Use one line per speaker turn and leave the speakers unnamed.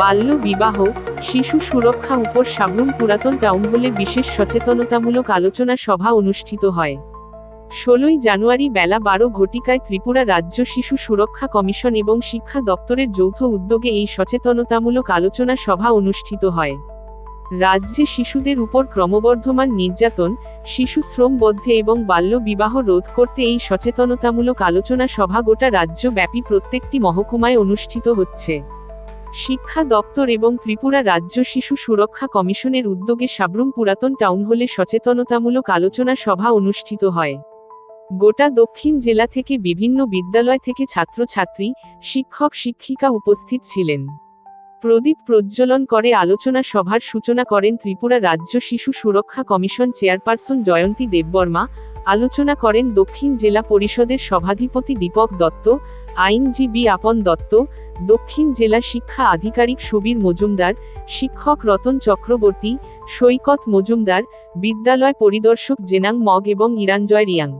বাল্য বিবাহ, শিশু সুরক্ষা উপর সাবরুম পুরাতন টাউন হলে বিশেষ সচেতনতামূলক আলোচনা সভা অনুষ্ঠিত হয়। ষোলোই জানুয়ারি বেলা বারো ঘটিকায় ত্রিপুরা রাজ্য শিশু সুরক্ষা কমিশন এবং শিক্ষা দপ্তরের যৌথ উদ্যোগে এই সচেতনতামূলক আলোচনা সভা অনুষ্ঠিত হয়। রাজ্যে শিশুদের উপর ক্রমবর্ধমান নির্যাতন, শিশু শ্রম বদ্ধে এবং বাল্য বিবাহ রোধ করতে এই সচেতনতামূলক আলোচনা সভা গোটা রাজ্যব্যাপী প্রত্যেকটি মহকুমায় অনুষ্ঠিত হচ্ছে। শিক্ষা দপ্তর এবং ত্রিপুরা রাজ্য শিশু সুরক্ষা কমিশনের উদ্যোগে সাবরুম পুরাতন টাউন হলে সচেতনতামূলক আলোচনা সভা অনুষ্ঠিত হয়। গোটা দক্ষিণ জেলা থেকে বিভিন্ন বিদ্যালয় থেকে ছাত্রছাত্রী, শিক্ষক, শিক্ষিকা উপস্থিত ছিলেন। প্রদীপ প্রজ্বলন করে আলোচনা সভার সূচনা করেন ত্রিপুরা রাজ্য শিশু সুরক্ষা কমিশন চেয়ারপারসন জয়ন্তী দেববর্মা। আলোচনা করেন দক্ষিণ জেলা পরিষদের সভাধিপতি দীপক দত্ত, আইনজীবী আপন দত্ত দক্ষিণ জেলা শিক্ষা আধিকারিক সুবীর মজুমদার, শিক্ষক রতন চক্রবর্তী, সৈকত মজুমদার, বিদ্যালয় পরিদর্শক জেনাং মগ এবং ইরানজয় রিয়াং।